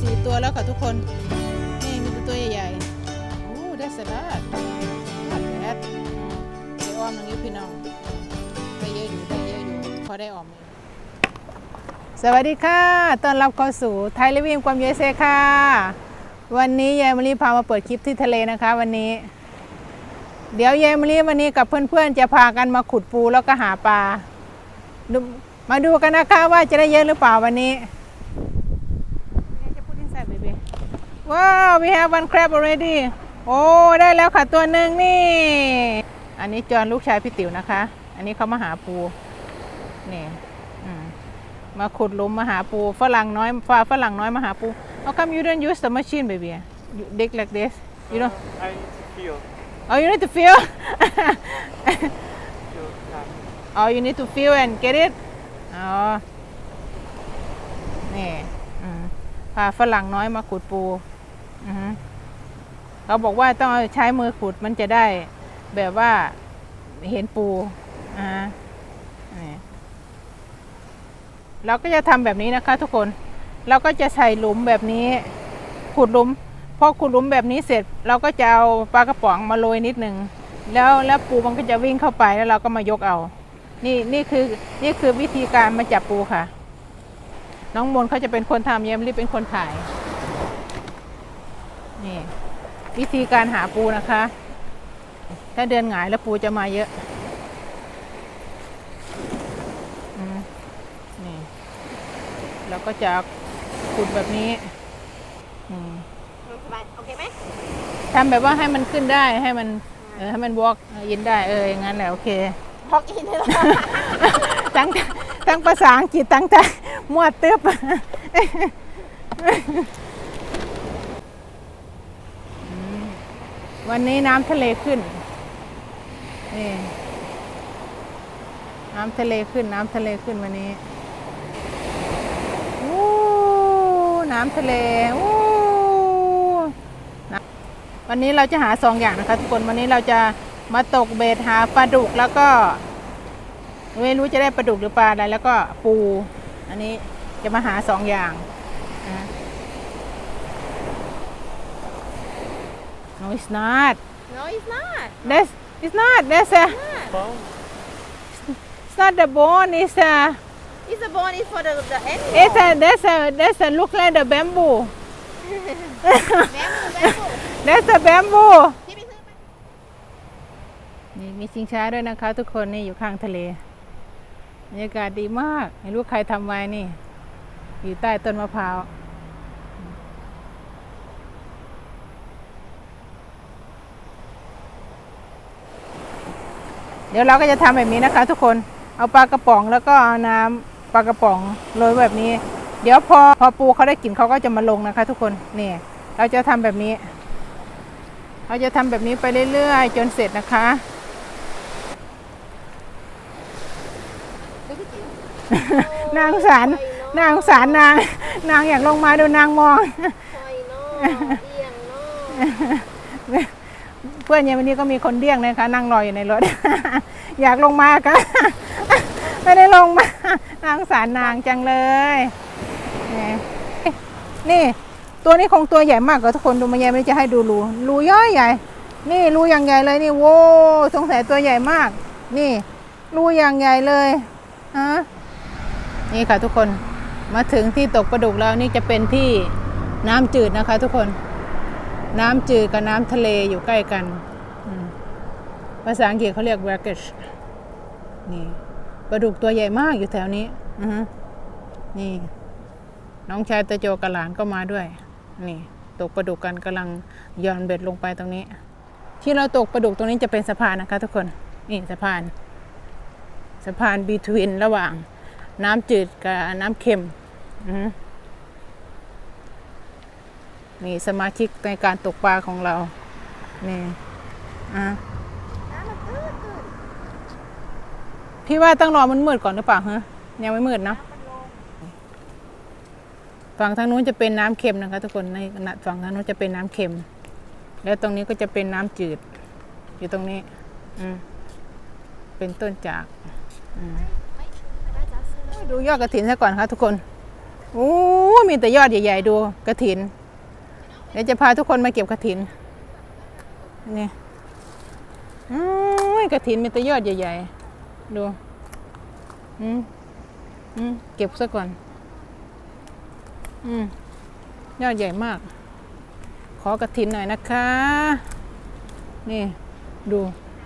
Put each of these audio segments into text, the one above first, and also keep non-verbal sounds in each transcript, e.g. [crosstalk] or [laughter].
สี่ตัวแล้วค่ะทุกคน นี่มีต่ตัวใหญ่ๆ โอ้ได้สลัดสลัดแอดไปอ้อมตรงนี้พี่น้องได้เยอะอยู่ได้เยอะอยู่พอได้ออมอยู่สวัสดีค่ะต้อนรับเข้าสู่ไทยลิวิมความเยเซค่ะ วันนี้ยายมะลิพามาเปิดคลิปที่ทะเลนะคะ วันนี้ เดี๋ยวยายมะลิวันนี้กับเพื่อนๆ จะพากันมาขุดปูแล้วก็หาปลา มาดูกันนะคะว่าจะได้เยอะหรือเปล่าวันนี้ ว้าว we have one crab already โอ้ได้แล้วค่ะตัวหนึ่งนี่ อันนี้จอห์นลูกชายพี่ติ๋วนะคะ อันนี้เขามาหาปูนี่อืมมาขุดหลุมมาหาปูฝรั่งน้อยฟ้าฝรั่งน้อยมาหาปู How come you don't use the machine baby you dig like this you know I feel oh you need to feel feel that. oh you need to feel and get it อ๋อนี่อืม พาฝรั่งน้อยมาขุดปูเขาบอกว่าต้องใช้มือขุดมันจะได้แบบว่าเห็นปูอ่าเราก็จะทำแบบนี้นะคะ ทุกคน เราก็จะใส่หลุมแบบนี้ ขุดหลุม พอขุดหลุมแบบนี้เสร็จ เราก็จะเอาปลากระป๋องมาโรยนิดหนึ่ง แล้วแล้วปูมันก็จะวิ่งเข้าไปแล้วเราก็มายกเอา นี่นี่คือนี่คือวิธีการมาจับปูค่ะ น้องมนต์เขาจะเป็นคนทำเยมรีเป็นคนถ่าย นี่วิธีการหาปูนะคะ ถ้าเดินหงายแล้วปูจะมาเยอะอืมนี่เราก็จะขุดแบบนี้อืมสบายโอเคไหมทำแบบว่าให้มันขึ้นได้ให้มันเออให้มันวอล์กยินได้เอออย่างนั้นแหละโอเค พอกอินเลยเหรอทั้งทั้งภาษาอังกฤษทั้งไทย มั่วตึบอืมวันนี้น้ำทะเลขึ้น นี่น้ำทะเลขึ้น น้ำทะเลขึ้นวันนี้อู้น้ำทะเลอู้วันนี้เราจะหาสองอย่างนะคะทุกคน วันนี้เราจะมาตกเบ็ดหาปลาดุกแล้วก็ ไม่รู้จะได้ปลาดุกหรือปลาอะไรแล้วก็ปู อันนี้จะมาหาสองอย่างนะ No it's not no it's not That's it's not That's a Bone? it's not the bone it's a it's a bone is for the the end it's a that's a that's a look like the bamboo แม่มือแม่มือ that's a bamboo ที่ไปซื้อมา นี่มีชิงช้าด้วยนะคะ ทุกคนนี่อยู่ข้างทะเล บรรยากาศดีมากไม่รู้ใครทำไว้นี่ อยู่ใต้ต้นมะพร้าวเดี๋ยวเราก็จะทำแบบนี้นะคะทุกคน เอาปลากระป๋องแล้วก็เอาน้ำปลากระป๋องโรยแบบนี้ เดี๋ยวพอพอปูเขาได้กลิ่นเขาก็จะมาลงนะคะ ทุกคน นี่ เราจะทำแบบนี้ เราจะทำแบบนี้ไปเรื่อยๆ จนเสร็จนะคะ นางสาร นางสารนาง นางอยากลงมาดูนางมองเนาะเอียงเนาะเพื่อนเยวันนี้ก็มีคนเดี้ยงนะคะ นั่งรออยู่ในรถ อยากลงมาค่ะไม่ได้ลงมา นางสารนางจังเลย นี่ ตัวนี้คงตัวใหญ่มากกว่าทุกคนดูมาเยไม่จะให้ดูรูรูย่อยใหญ่ นี่รูอย่างใหญ่เลยนี่โว้สงสัยตัวใหญ่มาก นี่รูอย่างใหญ่เลยฮะ นี่ค่ะทุกคนมาถึงที่ตกปลาดุกแล้วนี่จะเป็นที่น้ำจืดนะคะ ทุกคน น้ำจืดกับน้ำทะเลอยู่ใกล้กัน ภาษาอังกฤษเขาเรียก brackish นี่ปลาดุกตัวใหญ่มากอยู่แถวนี้อือนี่ น้องชายตะโจกับหลานก็มาด้วย นี่ ตกปลาดุกกันกำลังย่อนเบ็ดลงไปตรงนี้ ที่เราตกปลาดุกตรงนี้จะเป็นสะพานนะคะ ทุกคน นี่สะพาน สะพาน between ระหว่าง น้ำจืดกับน้ำเค็มนี่สมาชิกในการตกปลาของเรา นี่อะพี่ว่าต้องรอมันมืดก่อนหรือเปล่าฮะยังไม่มืดเนาะฝั่งทางนู้นจะเป็นน้ำเค็มนะคะ ทุกคนในฝั่งทางนู้นจะเป็นน้ำเค็ม แล้วตรงนี้ก็จะเป็นน้ำจืด อยู่ตรงนี้ อืมเป็นต้นจาก อืม ดูยอดกระถินซะก่อนค่ะทุกคนโอ้มีแต่ยอดใหญ่ ๆ ดูกระถินเดี๋ยวจะพาทุกคนมาเก็บกระถินนี่อุ้ยกระถินมีแต่ยอดใหญ่ ๆ ดูอืมอืมเก็บซะก่อน อืมยอดใหญ่มาก ขอกระถินหน่อยนะคะ นี่ ดู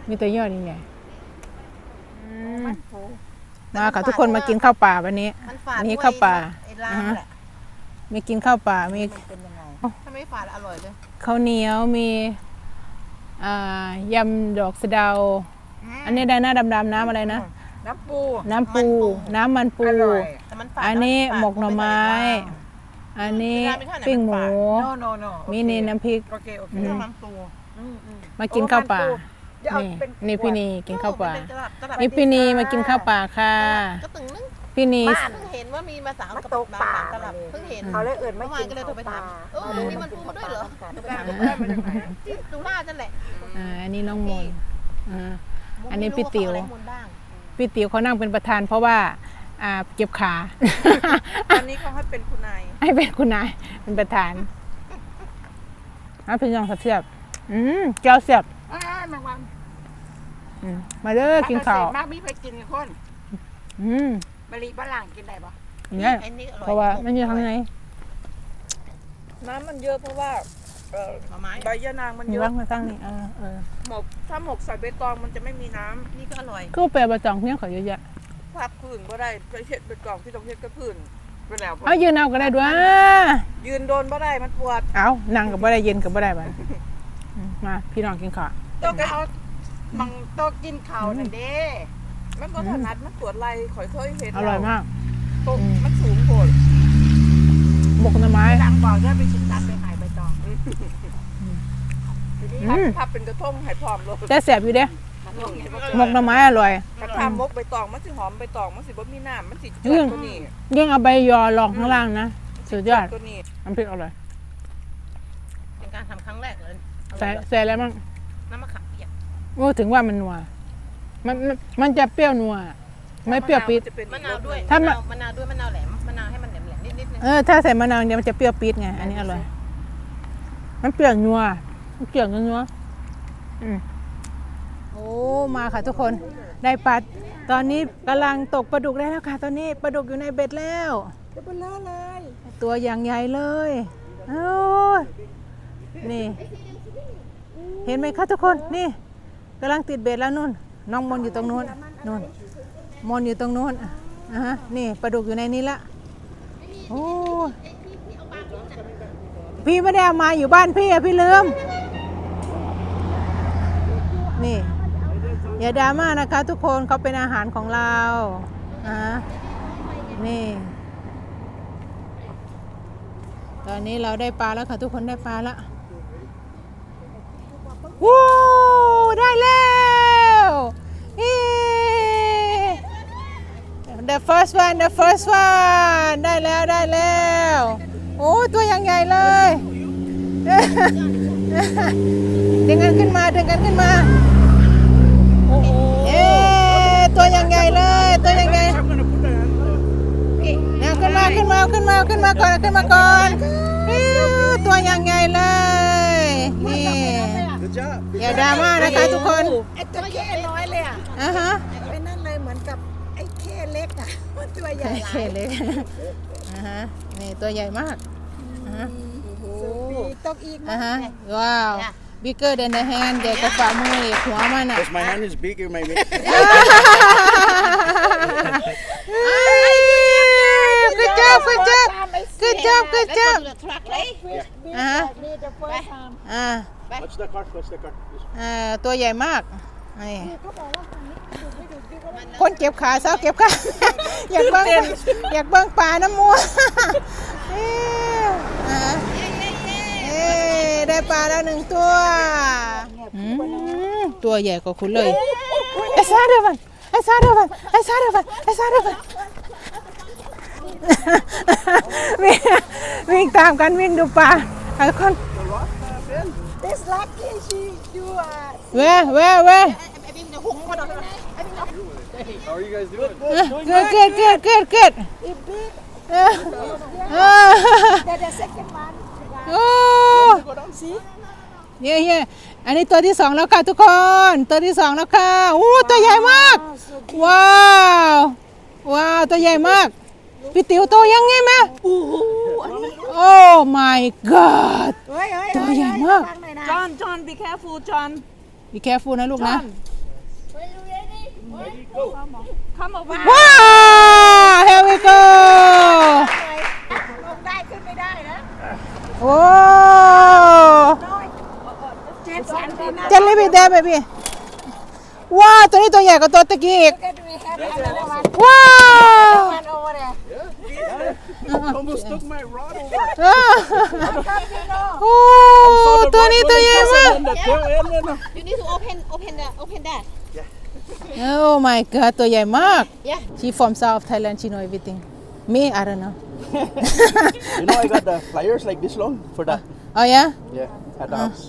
มีแต่ยอดใหญ่ๆ มาค่ะ ทุกคนมากินข้าวป่าวันนี้ มันฝาดนี่ข้าวป่า ไอ้ลาอ่าฮะแหละมีกินข้าวป่ามีเป็นยังไงถ้าไม่ฝาดอร่อยเลยข้าวเหนียวมีอ่ายำดอกสะเดา อันนี้ได้หน้าดำๆน้ำอะไรนะ น้ำปูน้ำปู น้ำมันปู อร่อยแต่มันฝาดอันนี้ฝาดหมกหน่อไม้ อันนี้ปิ้งหมู โนโนโนมีนี่น้ำพริก โอเคโอเคอืม น้ำมันปูอืมอืมมากินข้าวป่า เดี๋ยวเอานี่เป็นนี่พี่นีกินข้าวป่าโอ้เป็นตลับตลับนี่พี่นีมากินข้าวป่าค่ะ ก็ตึงนึงพี่นี บ้าน เพิ่งเห็นว่ามีมาสามมากับตกป่าสามตลับเพิ่งเห็น เขาเลยเอื่นเมื่ไม่อวากินนก็เลยโทรไปถามเออนี่มันปูมาด้วยเหรอ ที่ดูหน้าจันแหละอ่าอันนี้น้องมนต์อ่ามุกอันนี้ไม่รู้พี่ติ๋วาเขาอะไรมูลบ้างพี่ติ๋วเขานั่งเป็นประธาน เพราะว่าอ่าเจ็บขาอันนี้เขาให้เป็นคุณนายให้เป็นคุณนายเป็นประธานอะพี่น้องเสียบอืมเจ้าเสียบ อ่าแมงวันอืมมาเด้อกินข้าวมากมีไปกินกับคนอืมบะหรี่ฝรั่งกินได้ปะอย่างเงี้ยไอ้นี่อร่อยเพราะว่ามันอยู่ข้างในน้ำมันเยอะเพราะว่าเอ่อหน่อไม้ใบยะนางมันมีเยว่าอะงมาตั้งนี่เออเออหมกถ้าหมกใส่ใบตองมันจะไม่มีน้ำนี่ก็อร่อยก็แปลบะจองเพียงเขาเยอะแยะพับพื้นก็ได้ไปเช็ดใบตองที่ต้องเช็ดก็พื้นไปแล้วเอายืนเอาก็ได้ด้วยยืนโดนบ่ได้มันปวดเอานั่งกับบ่ได้เย็นกับบ่ได้บัดอืมมาพี่น้องกินข้าว โต๊ะเขามังโต๊ะกินข้าวนั่นเด้มันก็ถนัดมันปวดไหล่ข่อยเคยเห็นอร่อยมากโต๊ะอืมมันสูงโผล่หมกหน่อไม้ดังบอกได้ไปชิมตัดไปขายใบตองทีนี้อืมพับเป็นกระทงให้พร้อมโลดแต่แสบอยู่เด้หมกหน่อไม้อร่อยกระทำมกใบตองมันสิหอมใบตองมันสิบ่มีน้ำมันสิอืจืดมตัวนี้ยิ่งเอาใบยอลองข้างล่างนะสุดยอดตัวนี้น้ำพริกอร่อยเป็นการทำครั้งแรกเลยใส่ใส่อะไรบ้าง น้ำมะขามเปียกโอ้ถึงว่ามันนัวมันมันมันจะเปรี้ยวนัว ไม่เปรี้ยวปิด จะเป็นมะนาวด้วยถ้ามะนาวมะนาวด้วยมะนาวแหลมมะนาวให้มันแหลมแหลมๆนิดๆนึงเออถ้าใส่มะนาวเดียวมันจะเปรี้ยวปี๊ดไงอันนี้อร่อยมันเปรี้ยวนัวมันเปรี้ยวนัวๆอืมโอ้มาค่ะทุกคนได้ปลาตอนนี้กำลังตกปลาดุกได้แล้วค่ะ ตอนนี้ปลาดุกอยู่ในเบ็ดแล้ว จะเป็นเลอะเลยตัวอย่างใหญ่เลยโอ้ยนี่ เห็นไหมคะทุกคนนี่กำลังติดเบ็ดแล้วนู่นน้องมนอยู่ตรงนู้นนู่นมนอยู่ตรงนู้นอะฮะนี่ปลาดุกอยู่ในนี้ละโอ้พี่ไม่ได้เอามาอยู่บ้านพี่อะพี่ลืมนี่อย่าดราม่านะคะ ทุกคนเขาเป็นอาหารของเราอะนี่ ตอนนี้เราได้ปลาแล้วค่ะทุกคนได้ปลาแล้ว ได้แล้วเย้ The first one the first one ได้แล้วได้แล้ว โอ้ตัวย่างใหญ่เลย ดึงกันขึ้นมาดึงกันขึ้นมาเย้ตัวย่างใหญ่เลยตัวย่างใหญ่เอาขึ้นมาขึ้นมาขึ้นมาขึ้นมาก่อนขึ้นมาก่อนตัวย่างใหญ่เลยนี่ job. อย่าดราม่านะคะทุกคนไอ้ตัวเข้น้อยเลยอะอะฮะเป็นนั่นเลยเหมือนกับไอ้เข้เล็กอะมันตัวใหญ่หลาเขยตเลยอ่าฮะนี่ตัวใหญ่มากอ่าฮะปีกตกอีกอ่าฮะว้าว bigger than the hand ใหญ่กว่าฝ่ามืออีกหัวมันอะ Because my hand is bigger, maybe. good job good job good job good job ทรัคเลยอ่าฮะนี่จะ first time อ่า Watch the cart, watch the cart. This- อ่าตัวใหญ่มากนี่คนเก็บขาเศร้าเก็บขา อยากเบิ้งอยากเบิ้งปลาน้ำมัวเอ้ยอ่าฮะเอ้ยได้ปลาแล้วหนึ่งตัวอืมตัวใหญ่กว่าคุณเลยไอ้ซาเดวันไอ้ซาเดวันไอ้ซาเดวันไอ้ซาเดวัน วิ่งวิ่งตามกันวิ่งดูปลาไอ้คน this lucky she you are เว้เว้เว้ไอ้พี่มันจะหุงก็โดน How are you guys doing? เกิดเกิดเกิดเกิดเกิด if big เออเออโอ้ Go down, see? เย่เย่อันนี้ตัวที่สองแล้วค่ะทุกคน ตัวที่สองแล้วค่ะอู้ตัวใหญ่มาก ว้าว ว้าว ตัวใหญ่มากพี่ติ๋วโตยังไงแม่ โอ้ my god เฮ้ยเฮ้ยตัวใหญ่มาก จอนจอน be careful จอน be careful นะลูกนะ come over ว้าว here we go ลงได้ขึ้นไม่ได้นะโอ้เจ็ดสันตินะจะรีบไปเดบบี้ว้าวตัวนี้ตัวใหญ่กว่าตัวตะกี้อีกก็ดูแฮปปี้นะวันว้าว Almost took my rod over. อ้าว[laughs] โอ้ ตัวนี้ตัวใหญ่มาก And the tail end, man. You need to open open the open that. Oh my god ตัวใหญ่มาก Yeah. She from South Thailand she know everything Me I don't know [laughs] You know, I got the pliers like this long for that. Oh yeah Yeah, at the house.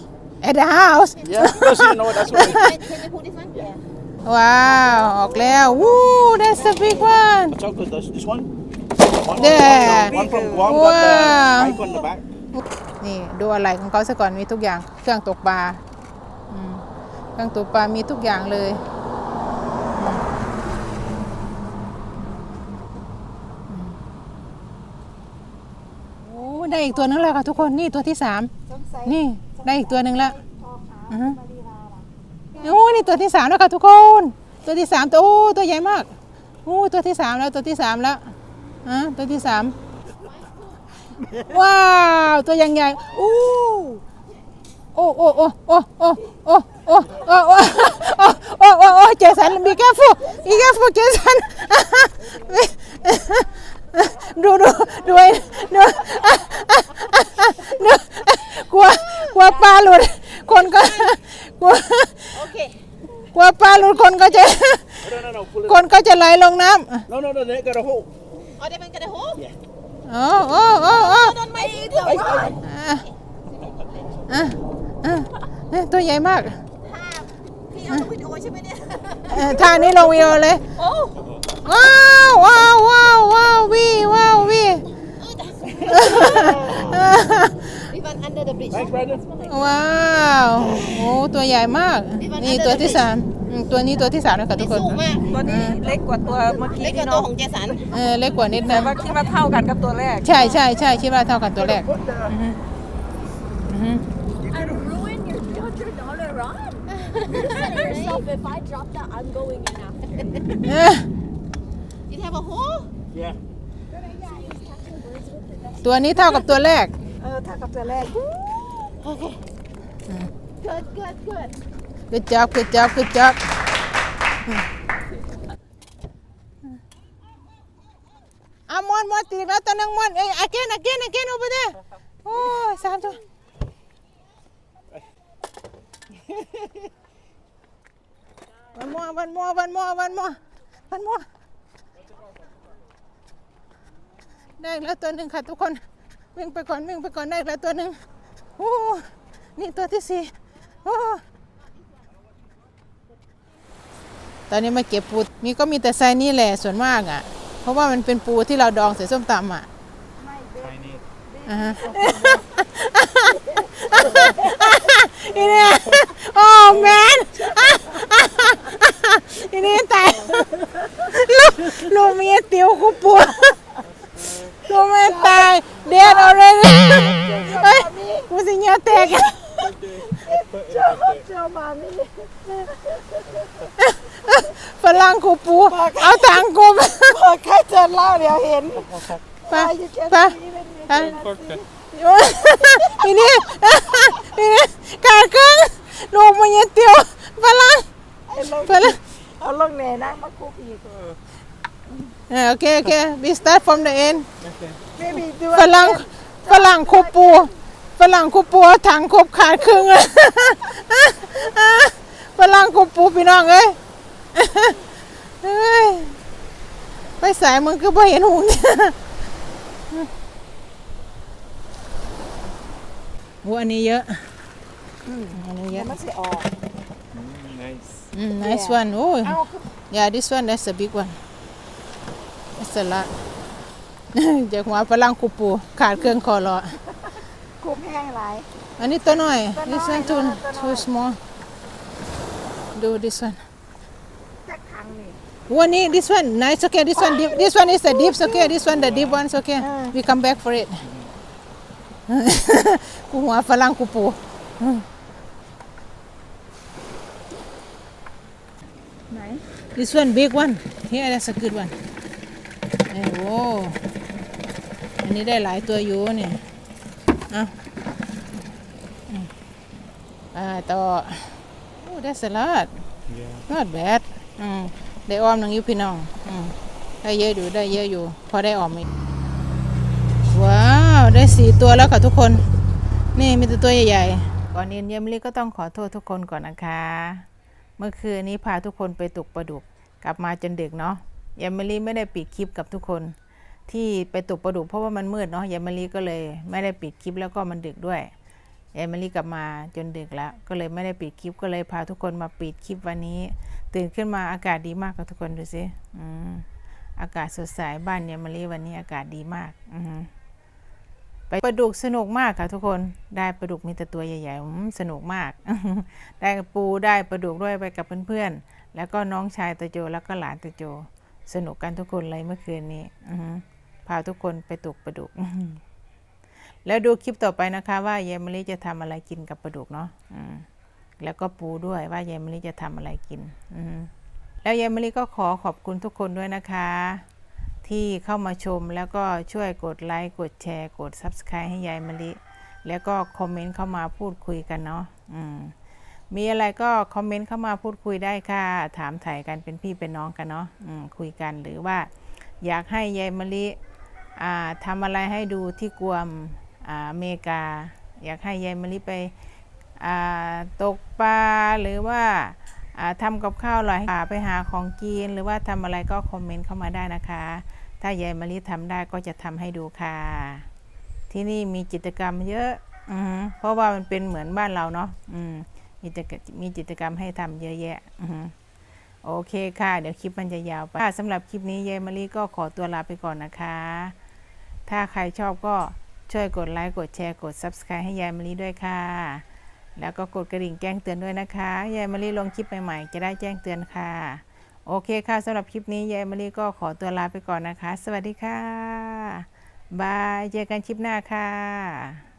At the house Yeah, because you know that's what I [laughs] Can, can you put this one? Yeah. ว้าวออกแล้ว Woo that's the big one chocolate does. This one? One, Yeah. one from Guam Wow. got the icon on the back. นี่ดูอะไรของเขาซะก่อนมีทุกอย่างเครื่องตกปลาอืมเครื่องตกปลามีทุกอย่างเลยอืมอืมโอ้ได้อีกตัวนึงแล้วค่ะทุกคนนี่ตัวที่สามนี่ได้อีกตัวหนึ่งแล้วอือฮึโอ้นี่ตัวที่สามแล้วค่ะทุกคน ตัวที่สามตัวโอ้ตัวใหญ่มากโอ้ตัวที่สามแล้วตัวที่สามแล้ว อะตัวที่สามว้าว ตัวยังใหญ่อู้โอ้โอ้โอ้โอ้โอ้โอ้โอ้โอ้โอ้โอ้โอ้โอ้เจสัน be careful be careful เจสันดูดูดูไอ้ดูดูกลัวกลัวปลาหลุดคนก็กลัวกลัวปลาหลุดคนก็จะคนก็จะไหลลงน้ำ No, no, no. They got a hole. Oh, they got a hole? โอ้โอ้โอ้โอ้ On my ear. อะอะอะอะตัวใหญ่มาก พี่เอาวิดีโอใช่ไหมเนี่ย เอ่อท่านี้ลงวิดีโอเลย โอ้ว้าวว้าวว้าวว้าววีว้าววีพี่วัน under the bridge Thanks, Brandon. ว้าวโอ้ตัวใหญ่มาก นี่ตัวที่สาม อืมตัวนี้ตัวที่สามแล้วค่ะทุกคนสูงมากตัวนี้เล็กกว่าตัวเมื่อกี้เล็กกว่าที่ตัวน้องของเจสันเออเล็กกว่านิดแต่นึงว่าคิดว่าเท่ากันกับตัวแรกใช่ใช่ใช่คิดว่าเท่ากันตัวแรกอือฮึอือฮึ and ruin your hundred dollar rod. yourself, if I drop that, I'm going in after. เอ้อ You have a hole Yeah. ตัวนี้เท่ากับตัวแรก เออเท่ากับตัวแรก Good good good Good job, good job, good job. I'm one more, three, not another one. Hey, again, again, again over there. Oh, Santo. one more, one more, one more, one more, one more. ได้แล้วตัวหนึ่งค่ะทุกคน วิ่งไปก่อนวิ่งไปก่อนได้แล้วตัวหนึ่งโอ้นี่ตัวที่สี่โอ้ ตอนนี้มาเก็บปูมีก็มีแต่ไซส์นี้แหละส่วนมากอะ เพราะว่ามันเป็นปูที่เราดองใส่ส้มตำอะอ่าฮะอีเนี่ยโอ้แมนอีนี่ตายลูกลูกเมียติ๋วกูปวดลูกไม่ตายเดียดเอาเลยเฮ้ยกูสิเหงียวแตกฝรั่งกูปูเอาตังกูไป พอแค่ เจอเล่าเดี๋ยวเห็นไปไปไปอีนี่อีนี่กาเกึ่งลูกมันยังเตียวฝรั่งฝรั่งเอาลงแหน่นั่งมาคุกอีกอ่าโอเคโอเค we start from the end ไม่มีด้วฝยรั่งฝรั่งคูปูฝรั่งคูปูเอาถังครบขาดครึ่งเลยฝรั่งคูปูพี่น้องเอ้ยเอ้ย ไปสายมึงคือบ่เห็นหูเนี่ยโอ้อันนี้เยอะอันนี้เยอะ มันสิออก Nice. Mm, nice one. Oh, yeah, this one that's a big one. That's a lot. จากหัวฝรั่งคูปูขาดเครื่องคอรอคุมแห้งไรอันนี้ตัวน้อย ตัวน้อย this one too ตัวน้อย too small ดู this one จักครั้งนี่ oneนี้ this one nice okay this one deep this one is the deep okay this one the deep one okay we come back for it [laughs] กูหัวฝรั่งคูปู ไหน This one big one. Here that's a good one. เอ้ยโว้อันนี้ได้หลายตัวอยู่เนี่ยเอ่ะอืมอ่าต่อ Oh that's a lot not bad อืม ได้อ้อมน้องยูพี่น้องอืมได้เยอะอยู่ได้เยอะอยู่ พอได้ออมอีกว้าว ได้สี่ตัวแล้วค่ะทุกคน นี่มีแต่ตัวใหญ่ๆ ก่อนอื่นเยมลี่ก็ต้องขอโทษทุกคนก่อนนะคะ เมื่อคืนนี้พาทุกคนไปตกปลาดุก กลับมาจนดึกเนาะยายมลีไม่ได้ปิดคลิปกับทุกคน ที่ไปตกปลาดุกเพราะว่ามันมืดเนาะยายมลีก็เลย ไม่ได้ปิดคลิปแล้วก็มันดึกด้วยยายมลีกลับมาจนดึกแล้ว ก็เลยไม่ได้ปิดคลิปก็เลยพาทุกคนมาปิดคลิปวันนี้ ตื่นขึ้นมาอากาศดีมากกับทุกคนดูสิอากาศสดใสบ้านยายมลีวันนี้อากาศดีมากอืไปปลาดุกสนุกมากค่ะทุกคนได้ปลาดุกมีแต่ตัวใหญ่ๆสนุกมาก ได้ปูได้ปลาดุกด้วยไปกับเพื่อนๆแล้วก็น้องชายตะโจแล้วก็หลานตะโจ สนุกกันทุกคนเลยเมื่อคืนนี้อืพาทุกคนไปตกปลาดุกแล้วดูคลิปต่อไปนะคะ ว่ายายมะลิจะทำอะไรกินกับปลาดุกเนาะ แล้วก็ปูด้วยว่ายายมะลิจะทำอะไรกินอือหือแล้วยายมะลิก็ขอขอบคุณทุกคนด้วยนะคะ ที่เข้ามาชมแล้วก็ช่วยกดไลค์กดแชร์กด Subscribe ให้ยายมะลิ แล้วก็คอมเมนต์เข้ามาพูดคุยกันเนาะอืมมีอะไรก็คอมเมนต์เข้ามาพูดคุยได้ค่ะ ถามถ่ายกันเป็นพี่เป็นน้องกันเนาะคุยกันหรือว่า อยากให้ยายมะลิทำอะไรให้ดูที่กวมอ่าอเมริกา อยากให้ยายมะลิไป ตกปลาหรือว่าทำกับข้าวอร่อยไปหาของกินหรือว่าทำอะไรก็คอมเมนต์เข้ามาได้นะคะ ถ้ายายมะลิทำได้ก็จะทำให้ดูค่ะ ที่นี่มีกิจกรรมเยอะอเพราะว่ามันเป็นเหมือนบ้านเราเนาะอืมมีกิจมีกิจกรรมให้ทำเยอะแยะอโอเคค่ะ เดี๋ยวคลิปมันจะยาวไปสำหรับคลิปนี้ยายมะลิก็ขอตัวลาไปก่อนนะคะ ถ้าใครชอบก็ช่วยกดไลค์กดแชร์กด Subscribe ให้ยายมะลิด้วยค่ะ แล้วก็กดกระดิ่งแจ้งเตือนด้วยนะคะยายมารีลงคลิปใหม่ๆ จะได้แจ้งเตือนค่ะ โอเคค่ะสำหรับคลิปนี้ยายมารีก็ขอตัวลาไปก่อนนะคะ สวัสดีค่ะ บาย เจอกันคลิปหน้าค่ะ